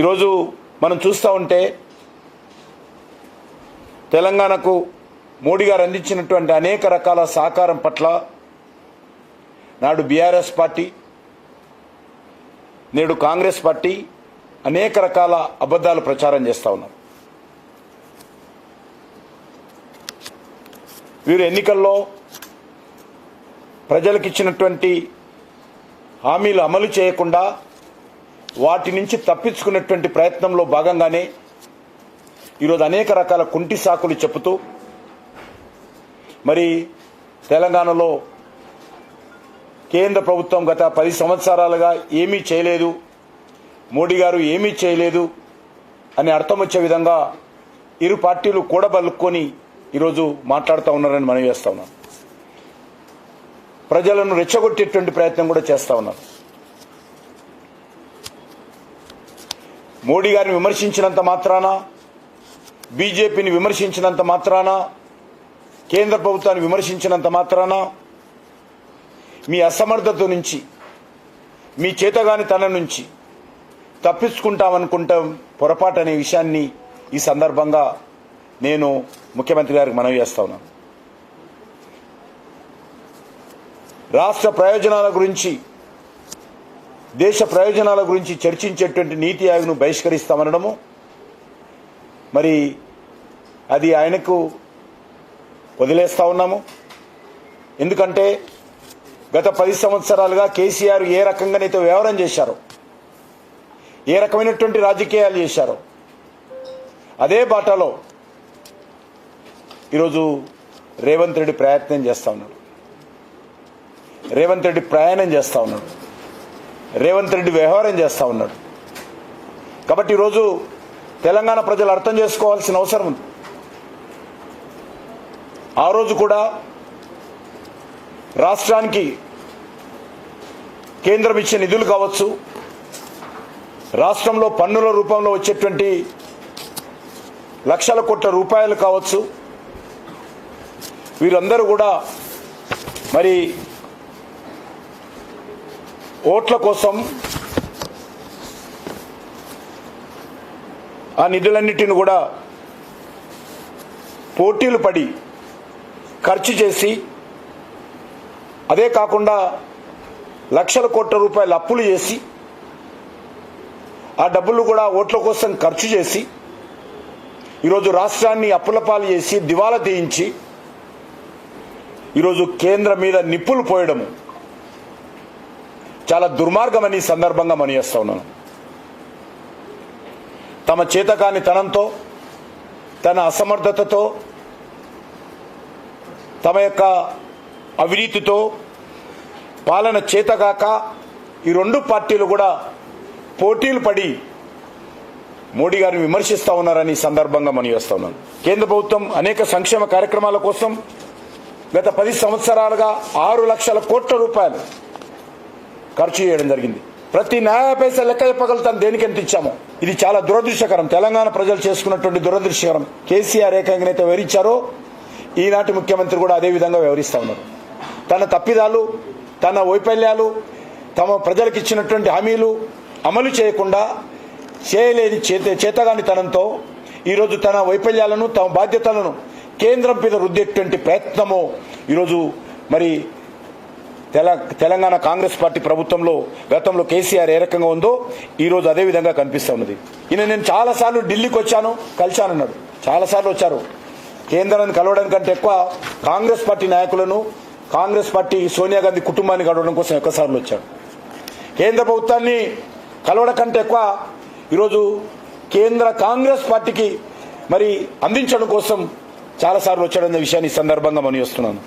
ఈరోజు మనం చూస్తూ ఉంటే తెలంగాణకు మోడీ గారు అందించినటువంటి అనేక రకాల సహకారం పట్ల నాడు బీఆర్ఎస్ పార్టీ నేడు కాంగ్రెస్ పార్టీ అనేక రకాల అబద్ధాలు ప్రచారం చేస్తూ ఉన్నారు. వీరు ఎన్నికల్లో ప్రజలకు ఇచ్చినటువంటి హామీలు అమలు చేయకుండా వాటి నుంచి తప్పించుకునేటువంటి ప్రయత్నంలో భాగంగానే ఈరోజు అనేక రకాల కుంటి సాకులు చెబుతూ మరి తెలంగాణలో కేంద్ర ప్రభుత్వం గత పది సంవత్సరాలుగా ఏమీ చేయలేదు మోడీ గారు ఏమీ చేయలేదు అని అర్థం వచ్చే విధంగా ఇరు పార్టీలు కూడబలుక్కొని ఈరోజు మాట్లాడుతూ ఉన్నారని మనం చేస్తా ఉన్నాం. ప్రజలను రెచ్చగొట్టేటువంటి ప్రయత్నం కూడా చేస్తా ఉన్నారు. మోడీ గారిని విమర్శించినంత మాత్రాన బీజేపీని విమర్శించినంత మాత్రాన కేంద్ర ప్రభుత్వాన్ని విమర్శించినంత మాత్రాన మీ అసమర్థత నుంచి మీ చేతగాని తన నుంచి తప్పించుకుంటామనుకుంటాం పొరపాటు అనే విషయాన్ని ఈ సందర్భంగా నేను ముఖ్యమంత్రి గారికి మనవి చేస్తా ఉన్నాను. రాష్ట్ర ప్రయోజనాల గురించి దేశ ప్రయోజనాల గురించి చర్చించేటువంటి నీతి ఆయోగ్ను బహిష్కరిస్తామనడము. మరి అది ఆయనకు వదిలేస్తా ఉన్నాము. ఎందుకంటే గత పది సంవత్సరాలుగా కేసీఆర్ ఏ రకంగానైతే వ్యవహారం చేశారో ఏ రకమైనటువంటి రాజకీయాలు చేశారో అదే బాటలో ఈరోజు రేవంత్ రెడ్డి ప్రయత్నం చేస్తా ఉన్నాడు. రేవంత్ రెడ్డి ప్రయాణం చేస్తా ఉన్నాడు. రేవంత్ రెడ్డి వ్యవహారం చేస్తూ ఉన్నాడు. కాబట్టి ఈరోజు తెలంగాణ ప్రజలు అర్థం చేసుకోవాల్సిన అవసరం ఉంది. ఆ రోజు కూడా రాష్ట్రానికి కేంద్రం ఇచ్చే నిధులు కావచ్చు రాష్ట్రంలో పన్నుల రూపంలో వచ్చేటువంటి లక్షల కోట్ల రూపాయలు కావచ్చు వీరందరూ కూడా మరి ఓట్ల కోసం ఆ నిధులన్నిటిని కూడా పోటీలు పడి ఖర్చు చేసి అదే కాకుండా లక్షల కోట్ల రూపాయలు అప్పులు చేసి ఆ డబ్బులు కూడా ఓట్ల కోసం ఖర్చు చేసి ఈరోజు రాష్ట్రాన్ని అప్పుల పాలు చేసి దివాలా తీయించి ఈరోజు కేంద్రం మీద నిప్పులు పోయడము. చాలా దుర్మార్గమని సందర్భంగా మనియేస్తా ఉన్నాను. తమ చేతకాని తనంతో తన అసమర్థతతో తమ యొక్క అవినీతితో పాలన చేతగాక ఈ రెండు పార్టీలు కూడా పోటీలు పడి మోడీ గారిని విమర్శిస్తా ఉన్నారని సందర్భంగా మనం చేస్తా ఉన్నాను. కేంద్ర ప్రభుత్వం అనేక సంక్షేమ కార్యక్రమాల కోసం గత పది సంవత్సరాలుగా ఆరు లక్షల కోట్ల రూపాయలు ఖర్చు చేయడం జరిగింది. ప్రతి న్యాయ పైస లెక్క చెప్పగలుగుతాను దేనికి ఎంత ఇచ్చామో. ఇది చాలా దురదృష్టకరం. తెలంగాణ ప్రజలు చేసుకున్నటువంటి దురదృష్టకరం. కేసీఆర్ ఏకంగానైతే వివరించారో. ఈనాటి ముఖ్యమంత్రి కూడా అదే విధంగా వివరిస్తూ ఉన్నారు. తన తప్పిదాలు తన వైఫల్యాలు తమ ప్రజలకు ఇచ్చినటువంటి హామీలు అమలు చేయకుండా చేయలేని చేత చేతగాని తనంతో ఈరోజు తన వైఫల్యాలను తమ బాధ్యతలను కేంద్రం మీద రుద్దేటువంటి ప్రయత్నము ఈరోజు మరి తెలంగాణ కాంగ్రెస్ పార్టీ ప్రభుత్వంలో గతంలో కేసీఆర్ ఏ రకంగా ఉందో ఈ రోజు అదే విధంగా కనిపిస్తా ఉన్నది. ఈయన నేను చాలాసార్లు ఢిల్లీకి వచ్చాను కలిశానన్నాడు చాలాసార్లు వచ్చారు. కేంద్రాన్ని కలవడం కంటే ఎక్కువ కాంగ్రెస్ పార్టీ నాయకులను కాంగ్రెస్ పార్టీ సోనియా గాంధీ కుటుంబాన్ని కలవడం కోసం ఎక్కువసార్లు వచ్చాడు కేంద్ర ప్రభుత్వాన్ని కలవడం కంటే ఎక్కువ ఈరోజు కేంద్ర కాంగ్రెస్ పార్టీకి మరి అందించడం కోసం చాలాసార్లు వచ్చాడన్న విషయాన్ని ఈ సందర్భంగా మనం చేస్తున్నాను